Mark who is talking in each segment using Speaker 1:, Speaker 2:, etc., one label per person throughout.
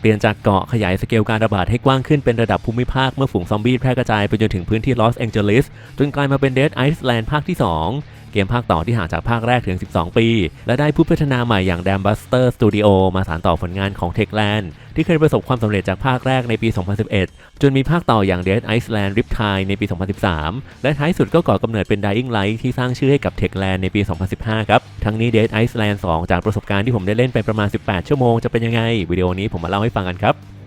Speaker 1: เปลี่ยนจากเกาะขยายสเกลการระบาดให้กว้างขึ้นเป็นระดับภูมิภาคเมื่อฝูงซอมบี้แพร่กระจายไปจนถึงพื้นที่ลอสแองเจลิสจนกลายมาเป็นเดดไอซ์แลนด์ภาคที่ 2 เกมภาคต่อที่ห่างจากภาคแรกถึง 12 ปี และได้ผู้พัฒนาใหม่อย่าง Dam Buster Studio มาสานต่อผลงานของ Techland ที่เคยประสบความสำเร็จจากภาคแรกในปี 2011 จนมีภาคต่ออย่าง Dead Island Riptide ในปี 2013 และท้ายสุดก็ก่อกำเนิดเป็น Dying Light ที่สร้างชื่อให้กับ Techland ในปี 2015 ครับ ทั้งนี้ Dead Island 2 จากประสบการณ์ที่ผมได้เล่นไปประมาณ 18 ชั่วโมงจะเป็นยังไง วิดีโอนี้ผมมาเล่าให้ฟังกันครับ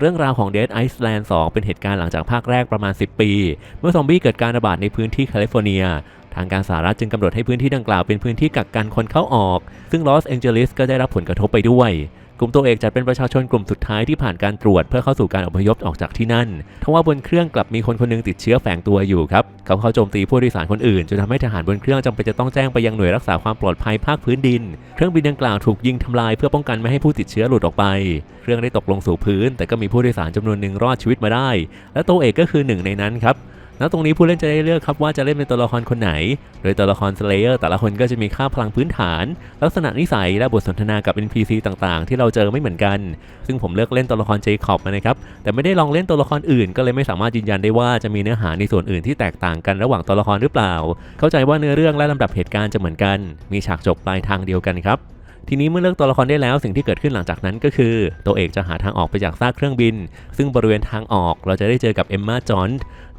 Speaker 1: เรื่องราวของ Dead Island 2 เป็นเหตุการณ์หลังจากภาคแรกประมาณ 10 ปี เมื่อซอมบี้เกิดการระบาดในพื้นที่แคลิฟอร์เนีย ทางการสหรัฐจึงกำหนดให้พื้นที่ดังกล่าวเป็นพื้นที่กักกันคนเข้าออก ซึ่งลอสแองเจลิสก็ได้รับผลกระทบไปด้วย กลุ่มตัวเอกจัดเป็นประชาชนกลุ่มสุดท้ายที่ผ่านการตรวจเพื่อเข้าสู่การอพยพออกจากที่นั่นทว่าบนเครื่องกลับมีคนคนหนึงติดเชื้อแฝงตัวอยู่ครับเขาเข้าโจมตีผู้โดยสารคนอื่นจนทำให้ทหารบนเครื่องจำเป็นจะต้องแจ้งไปยังหน่วยรักษาความปลอดภัยภาคพื้นดิน เครื่องบินดังกล่าวถูกยิงทำลายเพื่อป้องกันไม่ให้ผู้ติดเชื้อหลุดออกไป เครื่องได้ตกลงสู่พื้น แต่ก็มีผู้โดยสารจำนวนหนึ่งรอดชีวิตมาได้ และตัวเอกก็คือหนึ่งในนั้นครับ ณตรงนี้ผู้เล่นจะได้เลือกครับว่าจะเล่นเป็นตัวละครคนไหน โดยตัวละครสเลเยอร์แต่ละคนก็จะมีค่าพลังพื้นฐาน ลักษณะนิสัยและบทสนทนากับ NPC ต่างๆ ที่เราเจอไม่เหมือนกัน ซึ่งผมเลือกเล่นตัวละครเจคอบมานะครับ แต่ไม่ได้ลองเล่นตัวละครอื่น ก็เลยไม่สามารถยืนยันได้ว่าจะมีเนื้อหาในส่วนอื่นที่แตกต่างกันระหว่างตัวละครหรือเปล่า เข้าใจว่าเนื้อเรื่องและลำดับเหตุการณ์จะเหมือนกัน มีฉากจบปลายทางเดียวกันครับ ทีนี้เมื่อเลือกตัวละครได้แล้วสิ่งที่เกิดขึ้นหลังจากนั้นก็คือ ตัวเอกจะหาทางออกไปจากซากเครื่องบิน ซึ่งบริเวณทางออกเราจะได้เจอกับเอมมาจอน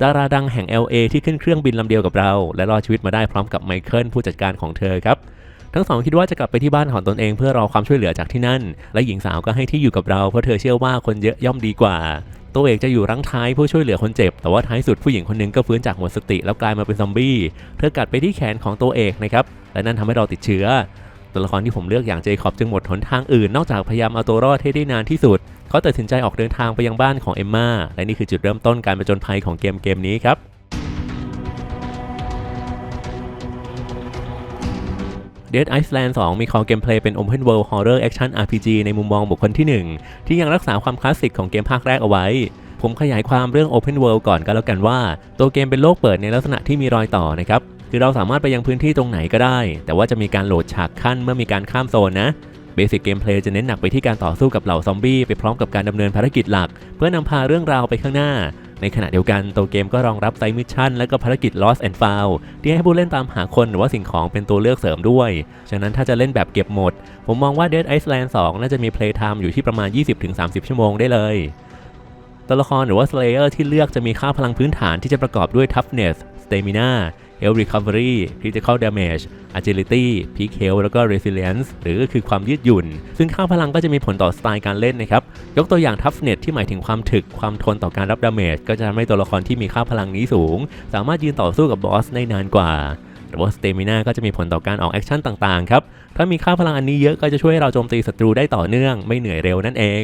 Speaker 1: ดาราดังแห่ง LA ที่ขึ้นเครื่องบินลำเดียวกับเรา และรอดชีวิตมาได้พร้อมกับไมเคิลผู้จัดการของเธอครับทั้งสองคิดว่าจะกลับไปที่บ้านของตนเองเพื่อรอความช่วยเหลือจากที่นั่น และหญิงสาวก็ให้ที่อยู่กับเราเพราะเธอเชื่อว่าคนเยอะย่อมดีกว่า ตัวเอกจะอยู่รั้งท้ายเพื่อช่วยเหลือคนเจ็บ แต่ว่าท้ายสุดผู้หญิงคนหนึงก็ฟื้นจากหมดสติแล้วกลายมาเป็นซอมบี้ เธอกัดไปที่แขนของตัวเอกนะครับ และนั่นทำให้เราติดเชื้อ ตัวละครที่ผมเลือกอย่างเจคอบจึงหมดหนทางอื่นนอกจากพยายามเอาตัวรอดให้ได้นานที่สุด เขาตัดสินใจออกเดินทางไปยังบ้านของเอมมาและนี่คือจุดเริ่มต้นการประจนภัยของเกมเกมนี้ครับ Dead Island 2 มีคอเกมเพลย์เป็น Open World Horror Action RPG ในมุมมองบุคคลที่ 1 ที่ยังรักษาความคลาสสิกของเกมภาคแรกเอาไว้ ผมขยายความเรื่อง Open World ก่อนก็แล้วกันว่า ตัวเกมเป็นโลกเปิดในลักษณะที่มีรอยต่อนะครับ คือเราสามารถไปยังพื้นที่ตรงไหนก็ได้ แต่ว่าจะมีการโหลดฉากขั้นเมื่อมีการข้ามโซนนะเบสิกเกมเพลย์จะเน้นหนักไปที่การต่อสู้กับเหล่าซอมบี้ไปพร้อมกับการดำเนินภารกิจหลัก เพื่อนำพาเรื่องราวไปข้างหน้า ในขณะเดียวกันตัวเกมก็รองรับไซมิชชั่นและก็ภารกิจ Lost and Found ที่ให้ผู้เล่นตามหาคนหรือว่าสิ่งของเป็นตัวเลือกเสริมด้วย ฉะนั้นถ้าจะเล่นแบบเก็บหมด ผมมองว่า Dead Island 2 น่าจะมี play time อยู่ที่ประมาณ 20-30 ชั่วโมงได้เลยตัวละครหรือว่า Slayer ที่เลือกจะมีค่าพลังพื้นฐานที่จะประกอบด้วย Toughness Stamina Health Recovery Critical Damage Agility Peak Health แล้วก็ Resilience หรือก็คือความยืดหยุ่น ซึ่งค่าพลังก็จะมีผลต่อสไตล์การเล่นนะครับ ยกตัวอย่าง Toughness ที่หมายถึงความถึกความทนต่อการรับดาเมจก็จะทำให้ตัวละครที่มีค่าพลังนี้สูง สามารถยืนต่อสู้กับบอสได้นานกว่าหรือว่า Stamina ก็จะมีผลต่อการออกแอคชั่นต่างๆครับ ถ้ามีค่าพลังอันนี้เยอะก็จะช่วยให้เราโจมตีศัตรูได้ต่อเนื่อง ไม่เหนื่อยเร็วนั่นเอง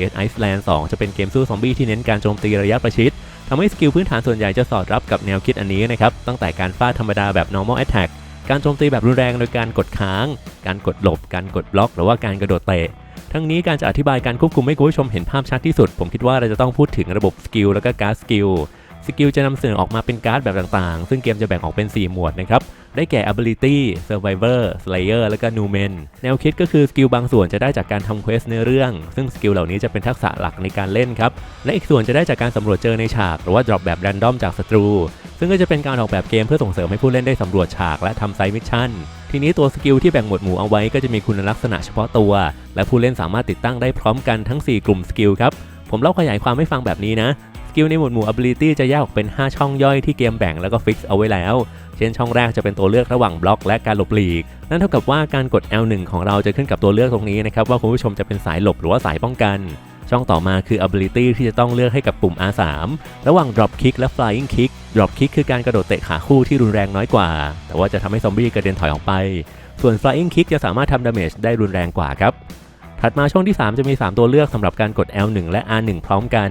Speaker 1: Dead Island 2 จะเป็นเกมสู้ซอมบี้ที่เน้นการโจมตีระยะประชิดทำให้สกิลพื้นฐานส่วนใหญ่จะสอดรับกับแนวคิดอันนี้นะครับ ตั้งแต่การฟาดธรรมดาแบบ normal attack การโจมตีแบบรุนแรงโดยการกดค้าง การกดหลบ การกดบล็อก หรือว่าการกระโดดเตะ ทั้งนี้การจะอธิบายการควบคุมให้คุณผู้ชมเห็นภาพชัดที่สุด ผมคิดว่าเราจะต้องพูดถึงระบบสกิลแล้วก็การสกิล สกิลจะนำเสนอออกมาเป็นการ์ดแบบต่างๆ ซึ่งเกมจะแบ่งออกเป็น 4 หมวดนะครับ ได้แก่ ability survivor slayer แล้วก็ numen แนวคิดก็คือสกิลบางส่วนจะได้จากการทำเควสในเรื่อง ซึ่งสกิลเหล่านี้จะเป็นทักษะหลักในการเล่นครับ และอีกส่วนจะได้จากการสำรวจเจอในฉาก หรือว่า drop แบบ random จากศัตรู ซึ่งก็จะเป็นการออกแบบเกมเพื่อส่งเสริมให้ผู้เล่นได้สำรวจฉากและทำไซมิชชั่นทีนี้ตัวสกิลที่แบ่งหมวดหมู่เอาไว้ก็จะมีคุณลักษณะเฉพาะตัว และผู้เล่นสามารถติดตั้งได้พร้อมกันทั้ง 4 กลุ่มสกิลครับผมเล่าขยายความให้ฟังแบบนี้นะ กิลในหมวดหมู่ ability จะแยกออกเป็น 5 ช่องย่อยที่เกมแบ่งแล้วก็ฟิกเอาไว้แล้ว เช่นช่องแรกจะเป็นตัวเลือกระหว่างบล็อกและการหลบหลีก นั่นเท่ากับว่าการกด L1 ของเราจะขึ้นกับตัวเลือกตรงนี้นะครับว่าคุณผู้ชมจะเป็นสายหลบหรือว่าสายป้องกัน ช่องต่อมาคือ ability ที่จะต้องเลือกให้กับปุ่ม R3 ระหว่าง drop kick และ flying kick drop kick คือการกระโดดเตะขาคู่ที่รุนแรงน้อยกว่า แต่ว่าจะทำให้ซอมบี้กระเด็นถอยออกไป ส่วน flying kick จะสามารถทำ damage ได้รุนแรงกว่าครับถัดมาช่องที่ 3 จะมี 3 ตัวเลือกสำหรับการกด L1 และ R1 พร้อมกัน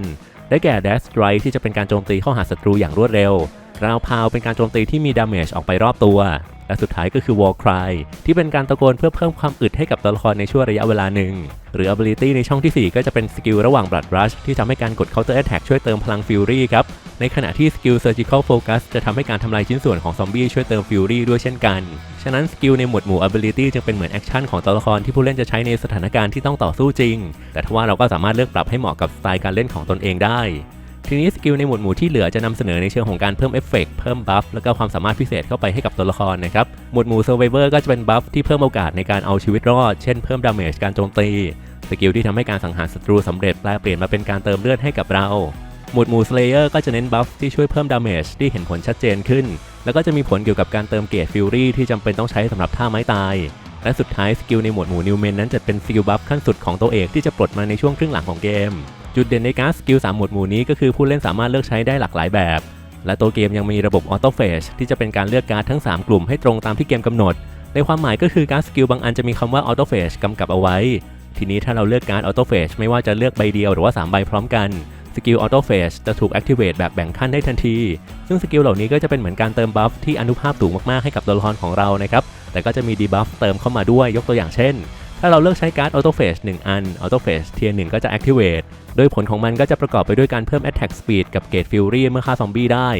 Speaker 1: ได้แก่ Dash Strike ที่จะเป็นการโจมตีเข้าหาศัตรูอย่างรวดเร็ว Ground Pound เป็นการโจมตีที่มี damage ออกไปรอบตัว และสุดท้ายก็คือ War Cry ที่เป็นการตะโกนเพื่อเพิ่มความอึดให้กับตัวละครในช่วงระยะเวลาหนึ่ง หรือ Ability ในช่องที่ 4 ก็จะเป็นสกิลระหว่าง Blood Rush ที่ทำให้การกด Counter Attack ช่วยเติมพลัง Fury ครับ ในขณะที่สกิล Surgical Focus จะทำให้การทำลายชิ้นส่วนของซอมบี้ช่วยเติมฟิวรี่ด้วยเช่นกัน ฉะนั้นสกิลในหมวดหมู่ Ability จึงเป็นเหมือนแอคชั่นของตัวละครที่ผู้เล่นจะใช้ในสถานการณ์ที่ต้องต่อสู้จริง แต่ทว่าเราก็สามารถเลือกปรับให้เหมาะกับสไตล์การเล่นของตนเองได้ ทีนี้สกิลในหมวดหมู่ที่เหลือจะนำเสนอในเชิงของการเพิ่มเอฟเฟกต์เพิ่มบัฟแล้วก็ความสามารถพิเศษเข้าไปให้กับตัวละครนะครับ หมวดหมู่ Survivor ก็จะเป็นบัฟที่เพิ่มโอกาสในการเอาชีวิตรอด เช่นเพิ่มดาเมจการโจมตี สกิลที่ทำให้การสังหารศัตรูสำเร็จแปลเปลี่ยนมาเป็นการเติมเลือดให้กับเรา หมวดหมู่ Slayer ก็จะเน้นบัฟที่ช่วยเพิ่มดาเมจที่เห็นผลชัดเจนขึ้น แล้วก็จะมีผลเกี่ยวกับการเติมเกรดฟิวรี่ที่จำเป็นต้องใช้สำหรับท่าไม้ตายและสุดท้ายสกิลในหมวดหมู่นิวเมนนั้นจะเป็นสกิลบัฟขั้นสุดของตัวเอกที่จะปลดมาในช่วงครึ่งหลังของเกม จุดเด่นในการสกิล3หมวดหมู่นี้ก็คือผู้เล่นสามารถเลือกใช้ได้หลากหลายแบบ และตัวเกมยังมีระบบออโต้เฟชที่จะเป็นการเลือกการ์ดทั้ง 3 กลุ่มให้ตรงตามที่เกมกำหนด ในความหมายก็คือการสกิลบางอันจะมีคำว่าออโต้เฟชกำกับเอาไว้ ทีนี้ถ้าเราเลือกการ์ดออโต้เฟชไม่ว่าจะเลือกใบเดียวหรือว่า 3 ใบพร้อมกันสกิลออโต้เฟชจะถูก activate แบบแบ่งขั้นได้ทันที ซึ่งสกิลเหล่านี้ก็จะเป็นเหมือนการเติมบัฟที่อนุภาพสูงมากๆให้กับตัวละครของเรานะครับ แต่ก็จะมีดีบัฟเติมเข้ามาด้วยยกตัวอย่างเช่น ถ้าเราเลือกใช้การ์ดออโต้เฟช1อันออโต้เฟชเทียร์หก็จะ activate โดยผลของมันก็จะประกอบไปด้วยการเพิ่ม attack speed กับเกรดฟิวรี่เมื่อฆ่าซอมบี้ได้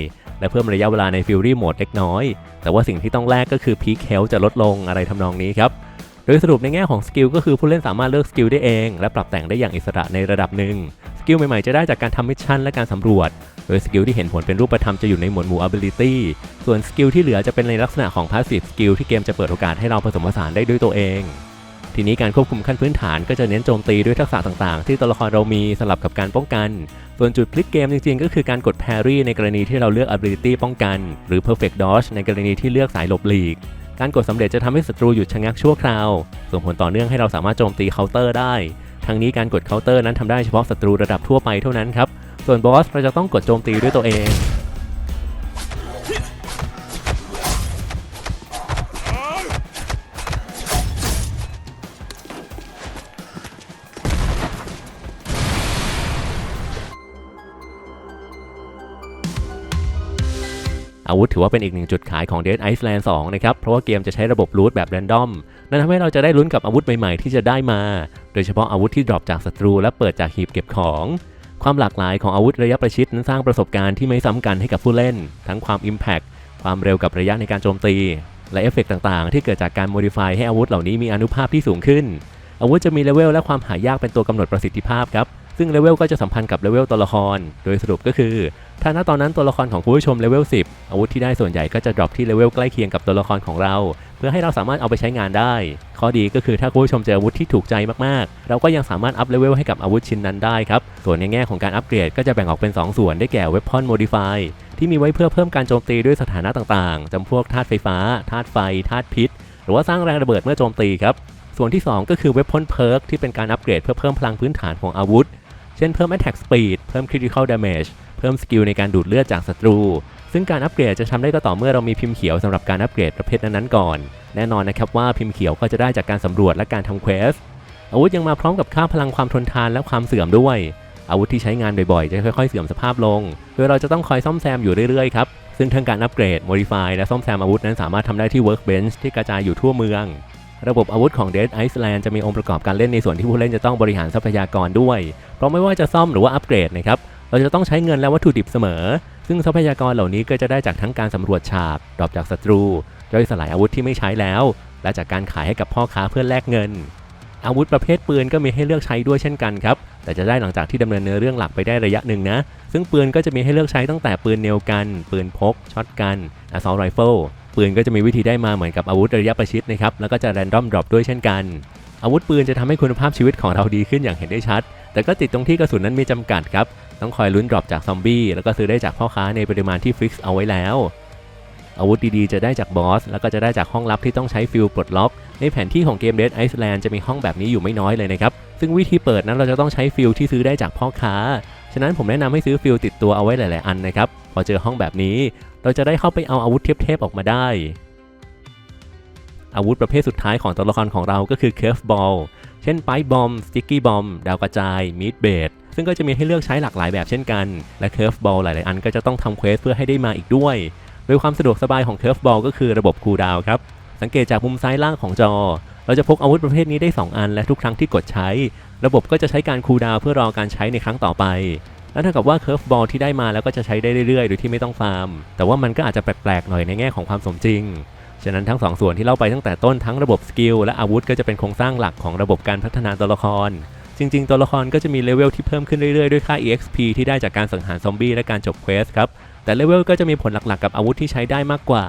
Speaker 1: และเพิ่มระยะเวลาในฟิวรี่โหมดเล็กน้อย แต่ว่าสิ่งที่ต้องแลกก็คือพีคเฮลจะลดลงอะไรทำนองนี้ครับโดยสรุปในแง่ของสกิลก็คือผู้เล่นสามารถเลือกสกิลได้เอง และปรับแต่งได้อย่างอิสระในระดับหนึ่งสกิลใหม่ๆจะได้จากการทำมิชชั่นและการสำรวจ โดยสกิลที่เห็นผลเป็นรูปธรรมจะอยู่ในหมวดหมู่ ability ส่วนสกิลที่เหลือจะเป็นในลักษณะของ passive skill ที่เกมจะเปิดโอกาสให้เราผสมผสานได้ด้วยตัวเอง ทีนี้การควบคุมขั้นพื้นฐานก็จะเน้นโจมตีด้วยทักษะต่างๆ ที่ตัวละครเรามีสลับกับการป้องกัน ส่วนจุดพลิกเกมจริงๆ ก็คือการกด parry ในกรณีที่เราเลือก ability ป้องกัน หรือ perfect dodge ในกรณีที่เลือกสายหลบหลีก การกดสำเร็จจะทำให้ศัตรูหยุดชะงักชั่วคราว ส่งผลต่อเนื่องให้เราสามารถโจมตีเคาน์เตอร์ได้ ทั้งนี้การกดเคาน์เตอร์นั้นทำได้เฉพาะศัตรูระดับทั่วไปเท่านั้นครับ ส่วนบอสเราจะต้องกดโจมตีด้วยตัวเอง อาวุธถือว่าเป็นอีกหนึ่งจุดขายของ Dead Island 2 นะครับ เพราะว่าเกมจะใช้ระบบรูทแบบแรนดอม นั่นทำให้เราจะได้ลุ้นกับอาวุธใหม่ๆ ที่จะได้มา โดยเฉพาะอาวุธที่ดรอปจากศัตรูและเปิดจากหีบเก็บของ ความหลากหลายของอาวุธระยะประชิดนั้นสร้างประสบการณ์ที่ไม่ซ้ำกันให้กับผู้เล่น ทั้งความ Impact ความเร็วกับระยะในการโจมตี และเอฟเฟกต์ต่างๆ ที่เกิดจากการ modify ให้อาวุธเหล่านี้มีอนุภาพที่สูงขึ้น อาวุธจะมีเลเวลและความหายากเป็นตัวกำหนดประสิทธิภาพครับ ซึ่งเลเวลก็จะสัมพันธ์กับเลเวลตัวละคร โดยสรุปก็คือ ถ้าณตอนนั้นตัวละครของผู้ชมเลเวล10 อาวุธที่ได้ส่วนใหญ่ก็จะดรอปที่เลเวลใกล้เคียงกับตัวละครของเรา เพื่อให้เราสามารถเอาไปใช้งานได้ ข้อดีก็คือถ้าผู้ชมเจออาวุธที่ถูกใจมากๆ เราก็ยังสามารถอัพเลเวลให้กับอาวุธชิ้นนั้นได้ครับ ส่วนในแง่ของการอัปเกรดก็จะแบ่งออกเป็น 2 ส่วนได้แก่ Weapon Modify ที่มีไว้เพื่อเพิ่มการโจมตีด้วยสถานะต่างๆจำพวกธาตุไฟฟ้าธาตุไฟธาตุพิษ หรือว่าสร้างแรงระเบิดเมื่อโจมตีครับส่วนที่ 2 ก็คือ Weapon Perk ที่เป็นการอัปเกรดเพื่อเพิ่มพลังพื้นฐานของอาวุธ เช่นเพิ่ม Attack Speed เพิ่ม Critical Damage เพิ่มสกิลในการดูดเลือดจากศัตรู ซึ่งการอัปเกรดจะทำได้ก็ต่อเมื่อเรามีพิมพ์เขียวสำหรับการอัปเกรดประเภทนั้นๆก่อน แน่นอนนะครับว่าพิมพ์เขียวก็จะได้จากการสำรวจและการทำเควสอาวุธยังมาพร้อมกับค่าพลังความทนทานและความเสื่อมด้วย อาวุธที่ใช้งานบ่อยๆ จะค่อยๆ เสื่อมสภาพลง โดยเราจะต้องคอยซ่อมแซมอยู่เรื่อยๆครับ ซึ่งทั้งการอัปเกรด modify และซ่อมแซมอาวุธนั้นสามารถทำได้ที่ workbench ที่กระจายอยู่ทั่วเมือง ระบบอาวุธของ Dead Island จะมีองค์ประกอบการเล่นในส่วนที่ผู้เล่นจะต้องบริหารทรัพยากรด้วย เพราะไม่ว่าจะซ่อมหรือว่าอัปเกรดนะครับ เราจะต้องใช้เงินและวัตถุดิบเสมอ ซึ่งทรัพยากรเหล่านี้ก็จะได้จากทั้งการสำรวจฉาก ดรอปจากศัตรู ย่อยสลายอาวุธที่ไม่ใช้แล้ว และจากการขายให้กับพ่อค้าเพื่อแลกเงิน อาวุธประเภทปืนก็มีให้เลือกใช้ด้วยเช่นกันครับ แต่จะได้หลังจากที่ดำเนินเนื้อเรื่องหลักไปได้ระยะหนึ่งนะ ซึ่งปืนก็จะมีให้เลือกใช้ตั้งแต่ปืนเนลกัน ปืนพก ช็อตกัน assault rifle ปืนก็จะมีวิธีได้มาเหมือนกับอาวุธระยะประชิดนะครับ แล้วก็จะ random drop ด้วยเช่นกัน อาวุธปืนจะทำให้คุณภาพชีวิตของเราดีขึ้นอย่างเห็นได้ชัด แต่ก็ติดตรงที่กระสุนนั้นมีจำกัดครับ ต้องคอยลุ้นดรอปจากซอมบี้แล้วก็ซื้อได้จากพ่อค้าในปริมาณที่ฟิกซ์เอาไว้แล้ว อาวุธดีๆจะได้จากบอส แล้วก็จะได้จากห้องลับที่ต้องใช้ฟิลปลดล็อก ในแผนที่ของเกม Dead Island จะมีห้องแบบนี้อยู่ไม่น้อยเลยนะครับ ซึ่งวิธีเปิดนั้นเราจะต้องใช้ฟิลที่ซื้อได้จากพ่อค้าฉะนั้นผมแนะนำให้ซื้อฟิลติดตัวเอาไว้หลาย ๆ อันนะครับ พอเจอห้องแบบนี้ เราจะได้เข้าไปเอาอาวุธเทพๆออกมาได้ อาวุธประเภทสุดท้ายของตัวละครของเราก็คือ Curve Ball เช่น Pipe Bomb Sticky Bomb ดาวกระจาย Meat Bait ซึ่งก็จะมีให้เลือกใช้หลากหลายแบบเช่นกัน และ Curve Ball หลาย ๆ อันก็จะต้องทำเควสเพื่อให้ได้มาอีกด้วย โดยความสะดวกสบายของ Curve Ball ก็คือระบบคูลดาวครับ สังเกตจากมุมซ้ายล่างของจอ เราจะพกอาวุธประเภทนี้ได้ 2 อัน และทุกครั้งที่กดใช้ ระบบก็จะใช้การคูลดาวเพื่อรอการใช้ในครั้งต่อไป แล้วเท่ากับว่าเคิร์ฟบอลที่ได้มาแล้วก็จะใช้ได้เรื่อยๆ โดยที่ไม่ต้องฟาร์ม แต่ว่ามันก็อาจจะแปลกๆหน่อยในแง่ของความสมจริง ฉะนั้นทั้งสองส่วนที่เล่าไปตั้งแต่ต้นทั้งระบบสกิลและอาวุธก็จะเป็นโครงสร้างหลักของระบบการพัฒนาตัวละคร จริง ๆ ตัวละครก็จะมีเลเวลที่เพิ่มขึ้นเรื่อยๆ ด้วยค่า EXP ที่ได้จากการสังหารซอมบี้และการจบเควสครับ แต่เลเวลก็จะมีผลหลักๆ กับอาวุธที่ใช้ได้มากกว่า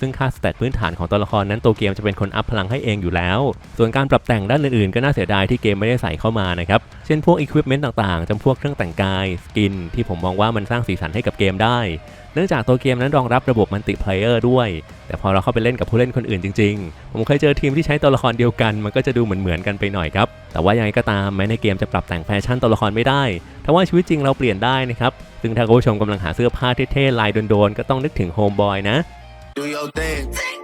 Speaker 1: ซึ่งค่าสเตตพื้นฐานของตัวละครนั้นตัวเกมจะเป็นคนอัพพลังให้เองอยู่แล้ว ส่วนการปรับแต่งด้านอื่นๆ ก็น่าเสียดายที่เกมไม่ได้ใส่เข้ามานะครับ เช่นพวกอุปกรณ์ต่างๆจำพวกเครื่องแต่งกายสกิน ที่ผมมองว่ามันสร้างสีสันให้กับเกมได้เนื่องจากตัวเกมนั้นรองรับระบบมัลติเพลเยอร์ด้วย แต่พอเราเข้าไปเล่นกับผู้เล่นคนอื่นจริงๆ ผมเคยเจอทีมที่ใช้ตัวละครเดียวกัน มันก็จะดูเหมือนๆกันไปหน่อยครับ แต่ว่ายังไงก็ตามแม้ในเกมจะปรับแต่งแฟชั่นตัวละครไม่ได้ทว่าชีวิตจริงเราเปลี่ยนได้นะครับ ซึ่งถ้าคุณผู้ชมกำลังหาเสื้อผ้าเท่ๆลายโดนๆ ก็ต้องนึกถึงโฮมบอยนะ
Speaker 2: Do your thing.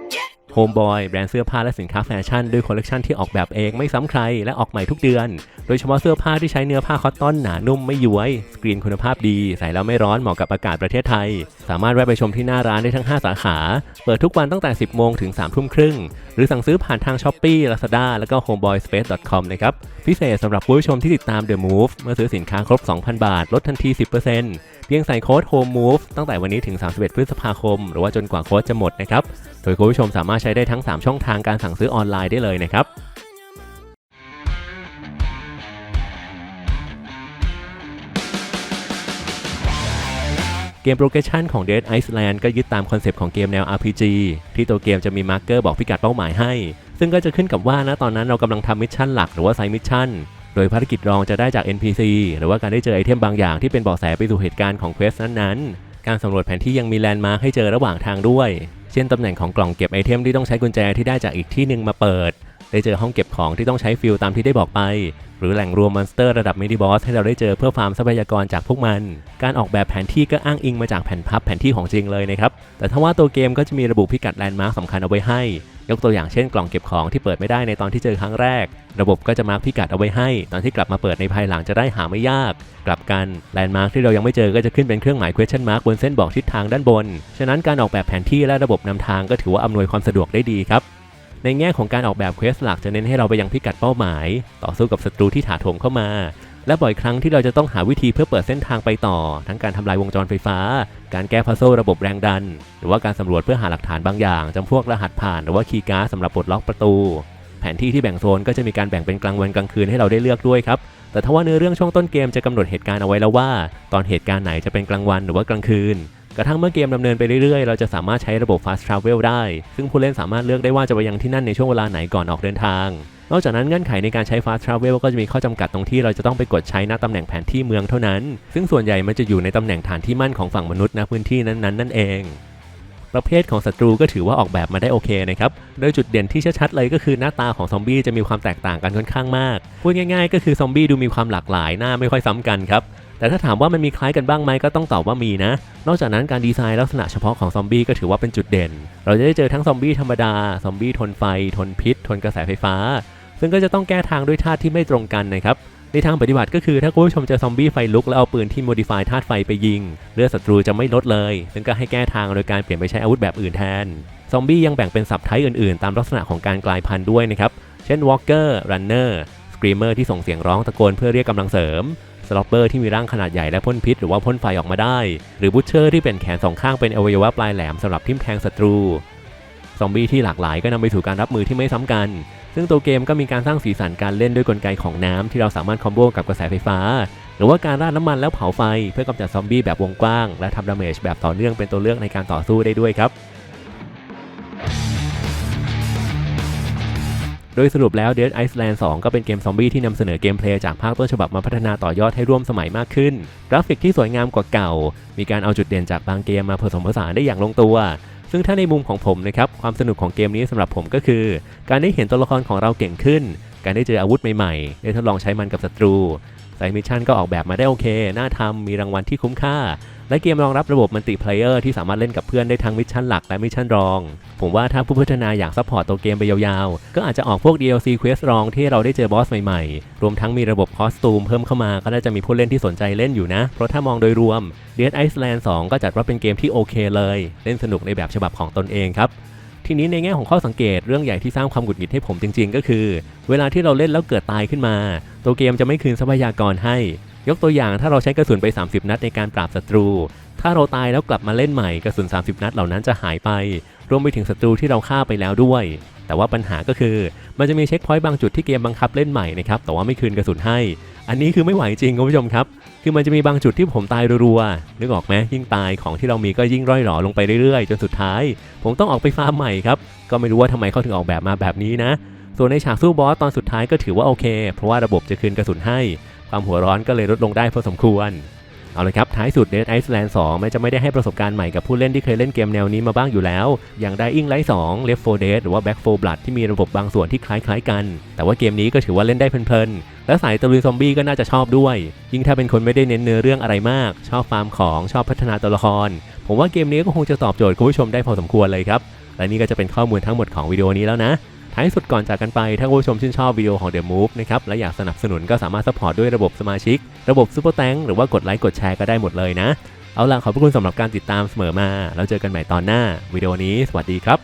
Speaker 1: โฮมบอยแบรนด์เสื้อผ้าและสินค้าแฟชั่นด้วยคอลเลกชันที่ออกแบบเองไม่ซ้ำใครและออกใหม่ทุกเดือน โดยเฉพาะเสื้อผ้าที่ใช้เนื้อผ้าคอตตอนหนานุ่มไม่ย้วย สกรีนคุณภาพดี ใส่แล้วไม่ร้อนเหมาะกับอากาศประเทศไทย สามารถแวะไปชมที่หน้าร้านได้ทั้ง 5 สาขา เปิดทุกวันตั้งแต่ 10 โมงถึง 3 ทุ่มครึ่ง หรือสั่งซื้อผ่านทาง s h อ p e e Lazada แล้วก็ homeboyspace.com นะครับ พิเศษสำหรับผู้ชมที่ติดตาม The Move เมื่อซื้อสินค้าครบ 2,000 บาท ลดทันที 10%เพียงใส่โค้ด Home Move ตั้งแต่วันนี้ถึง 31 พฤษภาคม หรือว่าจนกว่าโค้ดจะหมดนะครับ โดยคุณผู้ชมสามารถช้ได้ทั้ง 3 ช่องทางการสั่งซื้อออนไลน์ได้เลยนะครับเกมโปรเกชันของ Dead Island ก็ยึดตามคอนเซปต์ของเกมแนว RPG ที่ตัวเกมจะมีมาร์กเกอร์บอกพิกัดเป้าหมายให้ ซึ่งก็จะขึ้นกับว่านะตอนนั้นเรากำลังทำมิชชั่นหลักหรือว่าไซมิชชั่น โดยภารกิจรองจะได้จาก NPC หรือว่าการได้เจอไอเทมบางอย่างที่เป็นเบาะแสไปสู่เหตุการณ์ของเควสนั้นๆ การสำรวจแผนที่ยังมีแลนด์มาร์คให้เจอระหว่างทางด้วย เช่นตำแหน่งของกล่องเก็บไอเทมที่ต้องใช้กุญแจที่ได้จากอีกที่หนึ่งมาเปิด ได้เจอห้องเก็บของที่ต้องใช้ฟิลตามที่ได้บอกไป หรือแหล่งรวมมอนสเตอร์ระดับมินิบอสให้เราได้เจอเพื่อฟาร์มทรัพยากรจากพวกมัน การออกแบบแผนที่ก็อ้างอิงมาจากแผ่นพับแผนที่ของจริงเลยนะครับ แต่ถ้าว่าตัวเกมก็จะมีระบุพิกัดแลนด์มาร์คสำคัญเอาไว้ให้ ยกตัวอย่างเช่นกล่องเก็บของที่เปิดไม่ได้ในตอนที่เจอครั้งแรก ระบบก็จะมาร์คพิกัดเอาไว้ให้ ตอนที่กลับมาเปิดในภายหลังจะได้หาไม่ยาก กลับกันแลนด์มาร์คที่เรายังไม่เจอก็จะขึ้นเป็นเครื่องหมาย question mark บนเส้นบอกทิศทางด้านบน ฉะนั้นการออกแบบแผนที่และระบบนำทางก็ถือว่าอำนวยความสะดวกได้ดีครับ ในแง่ของการออกแบบเควสหลักจะเน้นให้เราไปยังพิกัดเป้าหมาย ต่อสู้กับศัตรูที่ถาโถมเข้ามา และบ่อยครั้งที่เราจะต้องหาวิธีเพื่อเปิดเส้นทางไปต่อ ทั้งการทำลายวงจรไฟฟ้า การแก้พัซโซระบบแรงดัน หรือว่าการสำรวจเพื่อหาหลักฐานบางอย่างจำพวกรหัสผ่านหรือว่าคีย์การ์ดสำหรับปลดล็อกประตู แผนที่ที่แบ่งโซนก็จะมีการแบ่งเป็นกลางวันกลางคืนให้เราได้เลือกด้วยครับแต่ถ้าว่าเนื้อเรื่องช่วงต้นเกมจะกำหนดเหตุการณ์เอาไว้แล้วว่า ตอนเหตุการณ์ไหนจะเป็นกลางวันหรือว่ากลางคืน กระทั่งเมื่อเกมดำเนินไปเรื่อยๆ เราจะสามารถใช้ระบบ Fast Travel ได้ ซึ่งผู้เล่นสามารถเลือกได้ว่าจะไปยังที่นั่นในช่วงเวลาไหนก่อนออกเดินทาง นอกจากนั้นเงื่อนไขในการใช้ Fast Travel ก็จะมีข้อจำกัดตรงที่เราจะต้องไปกดใช้ณตำแหน่งแผนที่เมืองเท่านั้น ซึ่งส่วนใหญ่มันจะอยู่ในตำแหน่งฐานที่มั่นของฝั่งมนุษย์ณพื้นที่นั้นๆนั่นเองประเภทของศัตรูก็ถือว่าออกแบบมาได้โอเคนะครับ โดยจุดเด่นที่ชัดๆเลยก็คือหน้าตาของซอมบี้จะมีความแตกต่างกันค่อนข้างมาก พูดง่ายๆ ก็คือซอมบี้ดูมีความหลากหลายหน้าไม่ค่อยซ้ำกันครับ แต่ถ้าถามว่ามันมีคล้ายกันบ้างไหมก็ต้องตอบว่ามีนะ นอกจากนั้นการดีไซน์ลักษณะเฉพาะของซอมบี้ก็ถือว่าเป็นจุดเด่น เราจะได้เจอทั้งซอมบี้ธรรมดา ซอมบี้ทนไฟ ทนพิษ ทนกระแสไฟฟ้า ซึ่งก็จะต้องแก้ทางด้วยธาตุที่ไม่ตรงกันนะครับในทางปฏิบัติก็คือถ้าคุณผู้ชมเจอซอมบี้ไฟลุกแล้วเอาปืนที่ modify ธาตุไฟไปยิง เลือดศัตรูจะไม่ลดเลย ซึ่งก็ให้แก้ทางโดยการเปลี่ยนไปใช้อาวุธแบบอื่นแทน ซอมบี้ยังแบ่งเป็นสับไทป์อื่นๆ ตามลักษณะของการกลายพันธุ์ด้วยนะครับ เช่น walker runner screamer ที่ส่งเสียงร้องตะโกนเพื่อเรียกกำลังเสริม สล็อปเปอร์ที่มีร่างขนาดใหญ่และพ่นพิษหรือว่าพ่นไฟออกมาได้ หรือบูชเชอร์ที่เป็นแขนสองข้างเป็นอวัยวะปลายแหลมสำหรับทิ่มแทงศัตรูซอมบี้ที่หลากหลายก็นำไปสู่การรับมือที่ไม่ซ้ำกัน ซึ่งตัวเกมก็มีการสร้างสีสันการเล่นด้วยกลไกของน้ำที่เราสามารถคอมโบกับกระแสไฟฟ้า หรือว่าการราดน้ำมันแล้วเผาไฟ เพื่อกำจัดซอมบี้แบบวงกว้าง และทำดาเมจแบบต่อเนื่องเป็นตัวเลือกในการต่อสู้ได้ด้วยครับ โดยสรุปแล้ว Dead Island 2 ก็เป็นเกมซอมบี้ที่นำเสนอเกมเพลย์จากภาคต้นฉบับมาพัฒนาต่อยอดให้ร่วมสมัยมากขึ้น กราฟิกที่สวยงามกว่าเก่า มีการเอาจุดเด่นจากบางเกมมาผสมผสานได้อย่างลงตัว ซึ่งถ้าในมุมของผมนะครับความสนุกของเกมนี้สำหรับผมก็คือ การได้เห็นตัวละครของเราเก่งขึ้น การได้เจออาวุธใหม่ๆ ได้ทดลองใช้มันกับศัตรู ไซมิชชั่นก็ออกแบบมาได้โอเค น่าทำมีรางวัลที่คุ้มค่า และเกมรองรับระบบมัลติเพลเยอร์ที่สามารถเล่นกับเพื่อนได้ทั้งมิชชั่นหลักและมิชชั่นรอง ผมว่าถ้าผู้พัฒนาอยากซัพพอร์ตตัวเกมไปยาวๆ ก็อาจจะออกพวก DLC Quest รองที่เราได้เจอบอสใหม่ๆ รวมทั้งมีระบบคอสตูมเพิ่มเข้ามาก็น่าจะมีผู้เล่นที่สนใจเล่นอยู่นะ เพราะถ้ามองโดยรวม Dead Island 2 ก็จัดว่าเป็นเกมที่โอเคเลย เล่นสนุกในแบบฉบับของตนเองครับ ทีนี้ในแง่ของข้อสังเกตเรื่องใหญ่ที่สร้างความหงุดหงิดให้ผมจริง ๆ ก็คือ เวลาที่เราเล่นแล้วเกิดตายขึ้นมา ตัวเกมจะไม่คืนทรัพยากรให้ ยกตัวอย่างถ้าเราใช้กระสุนไป 30 นัดในการปราบศัตรู ถ้าเราตายแล้วกลับมาเล่นใหม่กระสุน 30 นัดเหล่านั้นจะหายไป รวมไปถึงศัตรูที่เราฆ่าไปแล้วด้วย แต่ว่าปัญหาก็คือ มันจะมีเช็คพอยต์บางจุดที่เกมบังคับเล่นใหม่นะครับแต่ว่าไม่คืนกระสุนให้ อันนี้คือไม่ไหวจริงคุณผู้ชมครับ คือมันจะมีบางจุดที่ผมตายรัวๆนึกออกไหมยิ่งตายของที่เรามีก็ยิ่งร่อยหรอลงไปเรื่อยๆ จนสุดท้าย ผมต้องออกไปฟาร์มใหม่ครับก็ไม่รู้ว่าทำไมเขาถึงออกแบบมาแบบนี้นะ ส่วนในฉากสู้บอสตอนสุดท้ายก็ถือว่าโอเค เพราะว่าระบบจะคืนกระสุนให้ ความหัวร้อนก็เลยลดลงได้พอสมควร เอาเลยครับท้ายสุด Dead Island 2แม้จะไม่ได้ให้ประสบการณ์ใหม่กับผู้เล่นที่เคยเล่นเกมแนวนี้มาบ้างอยู่แล้ว อย่าง Dying Light 2 Left 4 Dead หรือว่า Back 4 Blood ที่มีระบบบางส่วนที่คล้ายๆกัน แต่ว่าเกมนี้ก็ถือว่าเล่นได้เพลินๆ และสายตะลุยซอมบี้ก็น่าจะชอบด้วย ยิ่งถ้าเป็นคนไม่ได้เน้นเนื้อเรื่องอะไรมาก ชอบฟาร์มของชอบพัฒนาตัวละคร ผมว่าเกมนี้ก็คงจะตอบโจทย์คุณผู้ชมได้พอสมควรเลยครับและนี่ก็จะเป็นข้อมูลทั้งหมดของวิดีโอนี้แล้วนะ ท้ายสุดก่อนจากกันไป ถ้าผู้ชมชื่นชอบวิดีโอของ The Move นะครับ และอยากสนับสนุนก็สามารถสปอร์ตด้วยระบบสมาชิก ระบบซูเปอร์แตงหรือว่ากดไลค์กดแชร์ก็ได้หมดเลยนะ เอาล่ะขอบพระคุณสำหรับการติดตามเสมอมา แล้วเจอกันใหม่ตอนหน้าวิดีโอนี้ สวัสดีครับ